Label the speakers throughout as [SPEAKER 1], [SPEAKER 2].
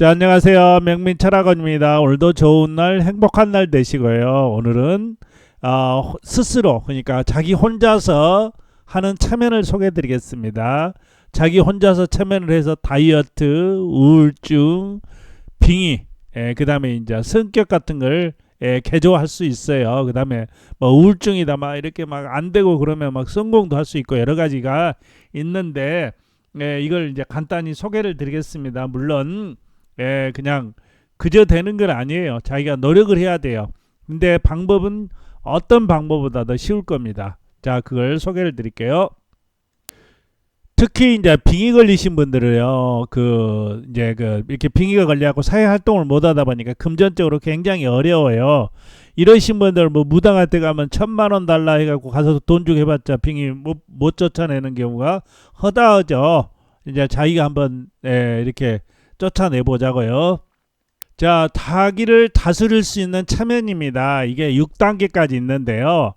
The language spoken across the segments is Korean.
[SPEAKER 1] 자, 안녕하세요. 명민 철학원입니다. 오늘도 좋은 날, 행복한 날 되시고요. 오늘은 어, 스스로 그러니까 자기 혼자서 하는 체면을 소개해 드리겠습니다. 자기 혼자서 체면을 해서 다이어트, 우울증, 빙의, 예, 그다음에 이제 성격 같은 걸 예, 개조할 수 있어요. 그 다음에 뭐 우울증이다 막 이렇게 막 안 되고 그러면 막 성공도 할 수 있고 여러 가지가 있는데 예, 이걸 이제 간단히 소개를 드리겠습니다. 물론 예, 그냥 그저 되는 건 아니에요. 자기가 노력을 해야 돼요. 근데 방법은 어떤 방법보다 더 쉬울 겁니다. 자, 그걸 소개를 드릴게요. 특히 이제 빙의 걸리신 분들은요, 그 이제 그 이렇게 빙의가 걸려갖고 사회 활동을 못하다 보니까 금전적으로 굉장히 어려워요. 이러신 분들 뭐 무당할 때 가면 천만 원 달라 해갖고 가서 돈 주고 해봤자 빙의 못, 못 쫓아내는 경우가 허다하죠. 이제 자기가 한번 예, 이렇게 쫓아내 보자고요. 자, 타기를 다스릴 수 있는 체면입니다. 이게 6단계까지 있는데요.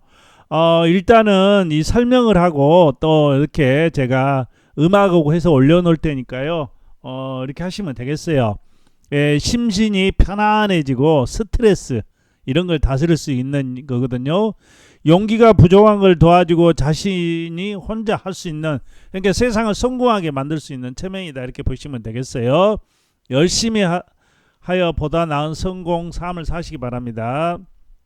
[SPEAKER 1] 어, 일단은 이 설명을 하고 또 이렇게 제가 음악하고 해서 올려놓을 테니까요. 어, 이렇게 하시면 되겠어요. 예, 심신이 편안해지고 스트레스 이런 걸 다스릴 수 있는 거거든요. 용기가 부족한 걸 도와주고 자신이 혼자 할 수 있는 그러니까 세상을 성공하게 만들 수 있는 체면이다 이렇게 보시면 되겠어요. 열심히 하, 하여 보다 나은 성공 삶을 사시기 바랍니다.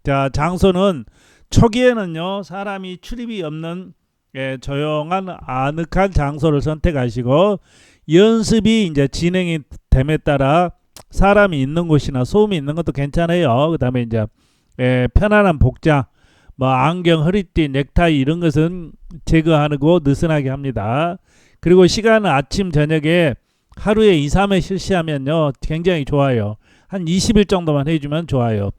[SPEAKER 1] 자, 장소는 초기에는요 사람이 출입이 없는 예, 조용한 아늑한 장소를 선택하시고 연습이 이제 진행이 됨에 따라 사람이 있는 곳이나 소음이 있는 것도 괜찮아요. 그 다음에 이제 예, 편안한 복장, 뭐 안경, 허리띠, 넥타이 이런 것은 제거하고 느슨하게 합니다. 그리고 시간은 아침 저녁에 하루에 2, 3회 실시하면요 굉장히 좋아요. 한 20일 정도만 해주면 좋아요.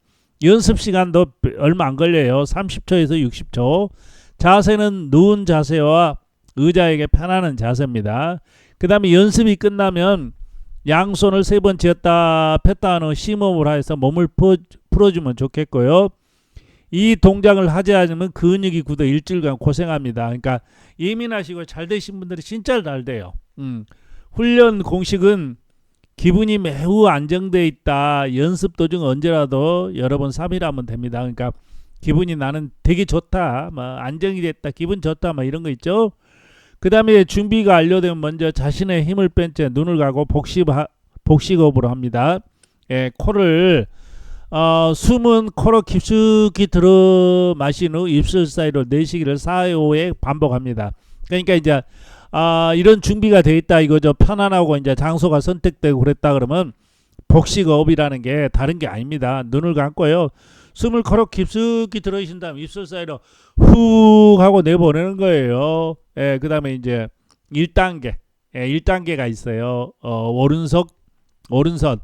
[SPEAKER 1] 연습 시간도 얼마 안 걸려요. 30초에서 60초. 자세는 누운 자세와 의자에게 편안한 자세입니다. 그 다음에 연습이 끝나면 양손을 세 번 쥐었다 폈다 하는 심호흡을 해서 몸을 풀어주면 좋겠고요. 이 동작을 하지 않으면 근육이 굳어 일주일간 고생합니다. 그러니까 예민하시고 잘 되신 분들이 진짜 잘 돼요. 음. 훈련 공식은 기분이 매우 안정돼 있다. 연습 도중 언제라도 여러 번 3일 하면 됩니다. 그러니까 기분이 나는 되게 좋다. 뭐 안정이 됐다. 기분 좋다. 뭐 이런 거 있죠. 그 다음에 준비가 완료되면 먼저 자신의 힘을 뺀 채 눈을 가고 복식, 복식호흡을 합니다. 예, 코를 어, 숨은 코로 깊숙이 들어 마신 후 입술 사이로 내쉬기를 4회 5회 반복합니다. 그러니까 이제 아, 이런 준비가 돼 있다 이거죠. 편안하고 이제 장소가 선택되고 그랬다 그러면 복식호흡이라는 게 다른 게 아닙니다. 눈을 감고요. 숨을 코로 깊숙이 들어주신 다음 입술 사이로 훅 하고 내보내는 거예요. 예, 그 다음에 이제 1단계. 예, 1단계가 있어요. 어, 오른석, 오른손.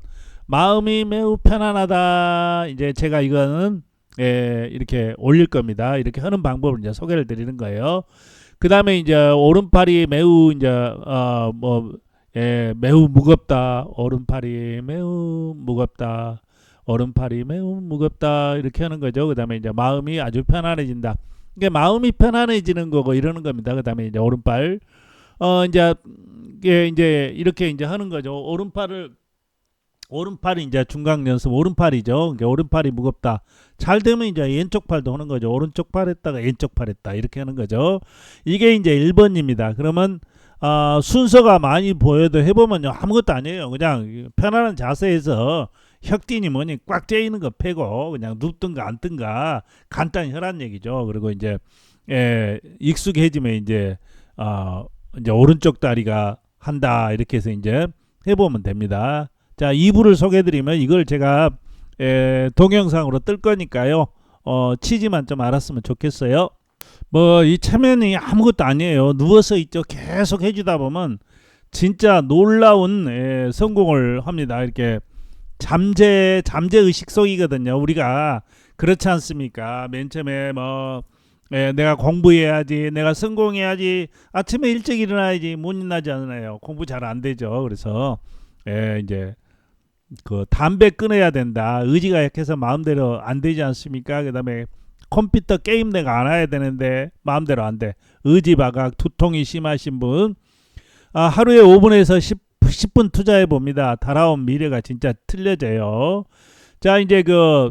[SPEAKER 1] 마음이 매우 편안하다. 이제 제가 이거는 예, 이렇게 올릴 겁니다. 이렇게 하는 방법을 이제 소개를 드리는 거예요. 그 다음에 이제 오른팔이 매우 이제 어 뭐 예, 매우 무겁다. 오른팔이 매우 무겁다. 오른팔이 매우 무겁다. 이렇게 하는 거죠. 그 다음에 이제 마음이 아주 편안해진다. 이게 마음이 편안해지는 거고 이러는 겁니다. 그 다음에 이제 오른팔 어 이제 이게 이제 이렇게 이제 하는 거죠. 오른팔을 오른팔이 이제 중강 연습 오른팔이죠. 그러니까 오른팔이 무겁다. 잘 되면 이제 왼쪽 팔도 하는 거죠. 오른쪽 팔 했다가 왼쪽 팔 했다. 이렇게 하는 거죠. 이게 이제 1번입니다. 그러면 어, 순서가 많이 보여도 해보면요. 아무것도 아니에요. 그냥 편안한 자세에서 혁딘이 뭐니 꽉 째있는 거 패고 그냥 눕든가 앉든가 간단히 하란 얘기죠. 그리고 이제 예, 익숙해지면 이제 어, 이제 오른쪽 다리가 한다 이렇게 해서 이제 해보면 됩니다. 자, 2부를 소개해드리면 이걸 제가 에, 동영상으로 뜰 거니까요. 어, 치지만 좀 알았으면 좋겠어요. 뭐 이 체면이 아무것도 아니에요. 누워서 있죠. 계속 해주다 보면 진짜 놀라운 에, 성공을 합니다. 이렇게 잠재 잠재 의식 속이거든요. 우리가 그렇지 않습니까? 맨 처음에 뭐 에, 내가 공부해야지, 내가 성공해야지, 아침에 일찍 일어나야지 못 일어나지 않아요. 공부 잘 안 되죠. 그래서 에, 이제 그 담배 끊어야 된다. 의지가 약해서 마음대로 안 되지 않습니까? 그다음에 컴퓨터 게임 내가 안 해야 되는데 마음대로 안 돼. 의지 바각, 두통이 심하신 분. 아, 하루에 5분에서 10 분 투자해 봅니다. 달아온 미래가 진짜 틀려져요. 자, 이제 그,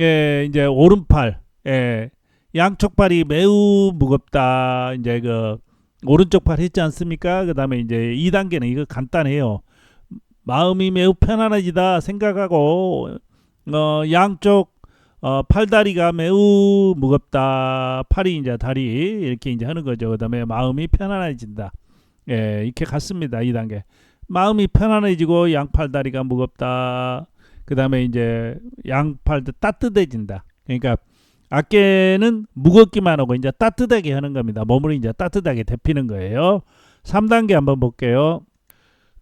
[SPEAKER 1] 예, 이제 오른팔, 예, 양쪽 팔이 매우 무겁다. 이제 그, 오른쪽 팔 했지 않습니까? 그 다음에 이제 2단계는 이거 간단해요. 마음이 매우 편안해지다 생각하고, 어, 양쪽 어, 팔다리가 매우 무겁다. 팔이 이제 다리 이렇게 이제 하는 거죠. 그다음에 마음이 편안해진다. 예, 이렇게 갔습니다. 2단계. 마음이 편안해지고 양팔다리가 무겁다. 그다음에 이제 양팔도 따뜻해진다. 그러니까 아깨는 무겁기만 하고 이제 따뜻하게 하는 겁니다. 몸을 이제 따뜻하게 데피는 거예요. 3단계 한번 볼게요.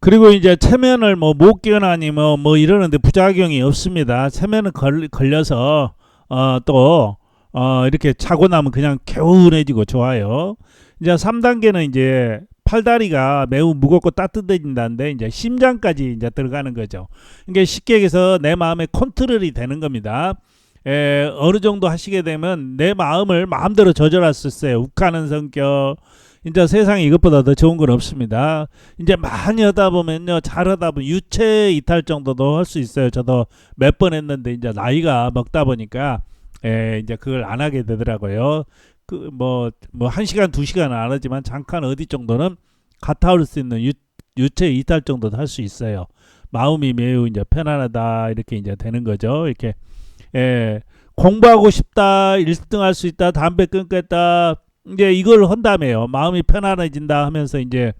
[SPEAKER 1] 그리고 이제 체면을 뭐못 끼거나 아니면 뭐 이러는데 부작용이 없습니다. 체면을 걸, 걸려서 어 또 어, 이렇게 차고 나면 그냥 개운해지고 좋아요. 이제 3단계는 이제 팔다리가 매우 무겁고 따뜻해진다는데 이제 심장까지 이제 들어가는 거죠. 이게 쉽게 얘기해서 내 마음의 컨트롤이 되는 겁니다. 에, 어느 정도 하시게 되면 내 마음을 마음대로 조절할 수 있어요. 욱하는 성격. 이제 세상에 이것보다 더 좋은 건 없습니다. 이제 많이 하다 보면요, 잘하다 보면 유체 이탈 정도도 할 수 있어요. 저도 몇 번 했는데 이제 나이가 먹다 보니까 에, 이제 그걸 안 하게 되더라고요. 그 뭐 뭐 한 시간 두 시간은 안 하지만 잠깐 어디 정도는 갔다 올 수 있는 유, 유체 이탈 정도도 할 수 있어요. 마음이 매우 이제 편안하다 이렇게 이제 되는 거죠. 이렇게 예, 공부하고 싶다, 1등 할 수 있다, 담배 끊겠다. 이제 이걸 한다며요. 마음이 편안해진다 하면서 이제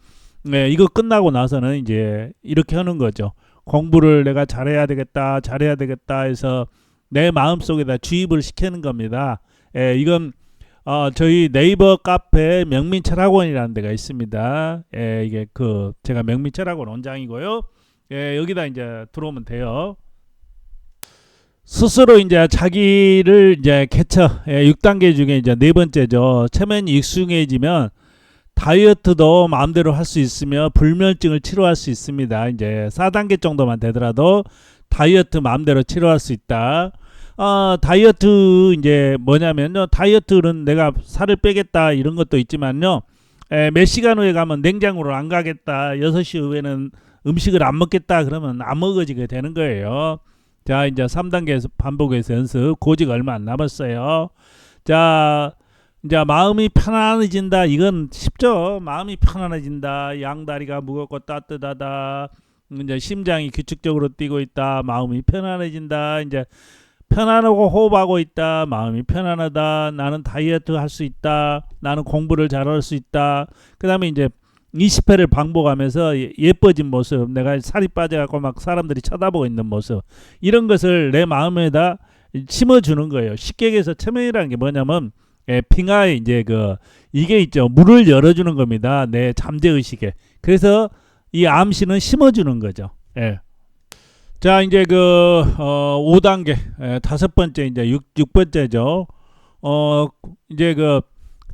[SPEAKER 1] 예, 이거 끝나고 나서는 이제 이렇게 하는 거죠. 공부를 내가 잘해야 되겠다, 잘해야 되겠다 해서 내 마음 속에다 주입을 시키는 겁니다. 예, 이건 어, 저희 네이버 카페 명민철학원이라는 데가 있습니다. 예, 이게 그 제가 명민철학원 원장이고요. 예, 여기다 이제 들어오면 돼요. 스스로 이제 자기를 이제 개처 예, 6단계 중에 이제 네 번째죠. 체면이 익숙해지면 다이어트도 마음대로 할 수 있으며 불면증을 치료할 수 있습니다. 이제 4단계 정도만 되더라도 다이어트 마음대로 치료할 수 있다. 어, 다이어트 이제 뭐냐면요. 다이어트는 내가 살을 빼겠다 이런 것도 있지만요. 에, 몇 시간 후에 가면 냉장고를 안 가겠다. 6시 후에는 음식을 안 먹겠다 그러면 안 먹어지게 되는 거예요. 자, 이제 3단계에서 반복해서 연습. 고직 얼마 안 남았어요. 자, 이제 마음이 편안해진다. 이건 쉽죠. 마음이 편안해진다. 양다리가 무겁고 따뜻하다. 이제 심장이 규칙적으로 뛰고 있다. 마음이 편안해진다. 이제 편안하고 호흡하고 있다. 마음이 편안하다. 나는 다이어트 할 수 있다. 나는 공부를 잘할 수 있다. 그 다음에 이제 20회를 반복하면서 예- 예뻐진 모습, 내가 살이 빠져갖고 막 사람들이 쳐다보고 있는 모습, 이런 것을 내 마음에다 심어주는 거예요. 쉽게 얘기해서 체면이라는 게 뭐냐면, 예, 빙하에 이제 그, 이게 있죠. 문을 열어주는 겁니다. 내 잠재의식에. 그래서 이 암시는 심어주는 거죠. 예. 자, 이제 그, 어, 5단계, 예, 다섯 번째, 이제 6, 육번째죠 어, 이제 그,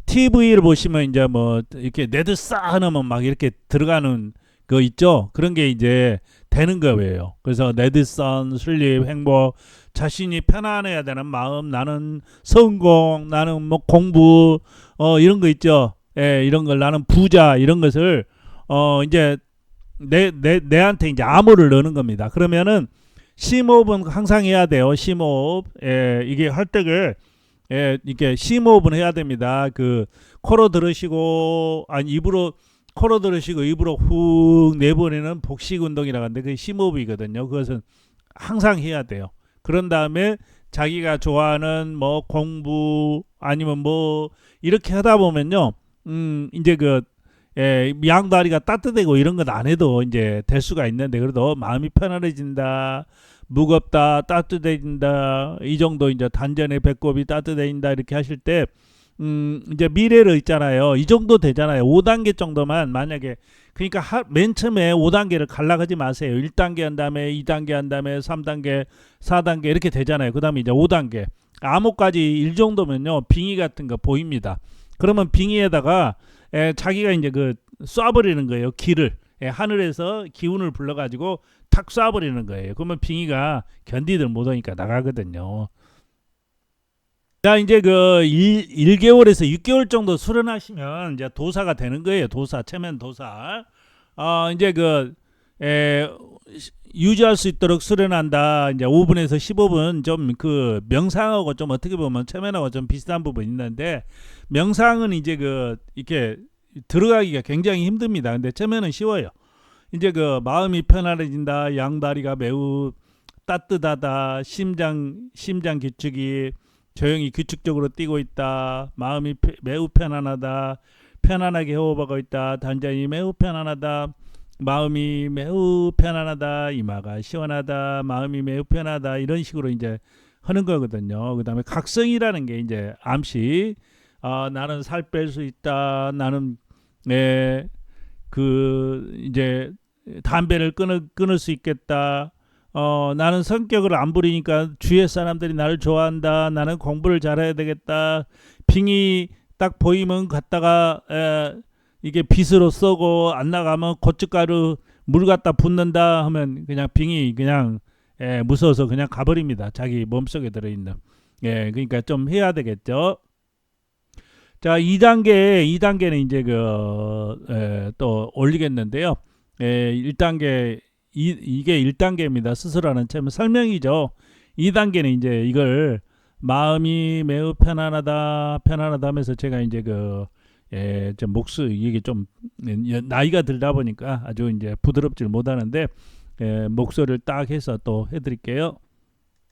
[SPEAKER 1] TV를 보시면 이제 뭐 이렇게 네드 싸 넣으면 막 이렇게 들어가는 거 있죠. 그런 게 이제 되는 거예요. 그래서 네드선, 슬립, 행복, 자신이 편안해야 되는 마음, 나는 성공, 나는 뭐 공부, 어 이런 거 있죠. 예, 이런 걸 나는 부자 이런 것을 어 이제 내 내 내한테 이제 암호를 넣는 겁니다. 그러면은 심호흡은 항상 해야 돼요. 심호흡. 예, 이게 할 때를 예, 이렇게 심호흡은 해야 됩니다. 그 코로 들으시고 아니 입으로 코로 들으시고 입으로 훅 내보내는 복식 운동이라고 하는데 그게 심호흡이거든요. 그것은 항상 해야 돼요. 그런 다음에 자기가 좋아하는 뭐 공부 아니면 뭐 이렇게 하다 보면요. 음, 이제 그 예, 양다리가 따뜻하고 이런 건 안 해도 이제 될 수가 있는데 그래도 마음이 편안해진다. 무겁다, 따뜻해진다, 이 정도 이제 단전의 배꼽이 따뜻해진다 이렇게 하실 때, 음, 이제 미래를 있잖아요. 이 정도 되잖아요. 5단계 정도만 만약에, 그러니까 하, 맨 처음에 5단계를 갈라가지 마세요. 1단계 한 다음에 2단계 한 다음에 3단계, 4단계 이렇게 되잖아요. 그 다음에 이제 5단계. 암호까지 1 정도면요. 빙의 같은 거 보입니다. 그러면 빙의에다가 에, 자기가 이제 그 쏴버리는 거예요. 기를. 예, 하늘에서 기운을 불러가지고 탁 쏴버리는 거예요. 그러면 빙의가 견디들 못하니까 나가거든요. 자 이제 그 1, 1개월에서 6개월 정도 수련하시면 이제 도사가 되는 거예요. 도사 체면 도사. 어 이제 그 에, 시- 유지할 수 있도록 수련한다. 이제 5분에서 15분 좀 그 명상하고 좀 어떻게 보면 체면하고 좀 비슷한 부분이 있는데 명상은 이제 그 이렇게 들어가기가 굉장히 힘듭니다. 근데 체면은 쉬워요. 이제 그 마음이 편안해진다. 양다리가 매우 따뜻하다. 심장 심장 기축이 조용히 규칙적으로 뛰고 있다. 마음이 pe- 매우 편안하다. 편안하게 호흡하고 있다. 단장이 매우 편안하다. 마음이 매우 편안하다. 이마가 시원하다. 마음이 매우 편하다. 이런 식으로 이제 하는 거거든요. 그다음에 각성이라는 게 이제 암시 아, 나는 살 뺄 수 있다. 나는 네, 그 이제 담배를 끊을 끊을 수 있겠다. 어, 나는 성격을 안 부리니까 주위의 사람들이 나를 좋아한다. 나는 공부를 잘해야 되겠다. 빙이 딱 보이면 갔다가 에, 이게 빗으로 쏘고 안 나가면 고춧가루 물 갖다 붓는다 하면 그냥 빙이 그냥 예, 무서워서 그냥 가버립니다. 자기 몸속에 들어있는. 예, 그러니까 좀 해야 되겠죠. 자, 2단계, 2단계는 이제 그, 에, 또 올리겠는데요. 에, 1단계, 이, 이게 1단계입니다. 스스로하는 체면 설명이죠. 2단계는 이제 이걸 마음이 매우 편안하다, 편안하다 하면서 제가 이제 그, 예, 좀 목소, 이게 좀, 예, 나이가 들다 보니까 아주 이제 부드럽질 못하는데, 예, 목소리를 딱 해서 또 해드릴게요.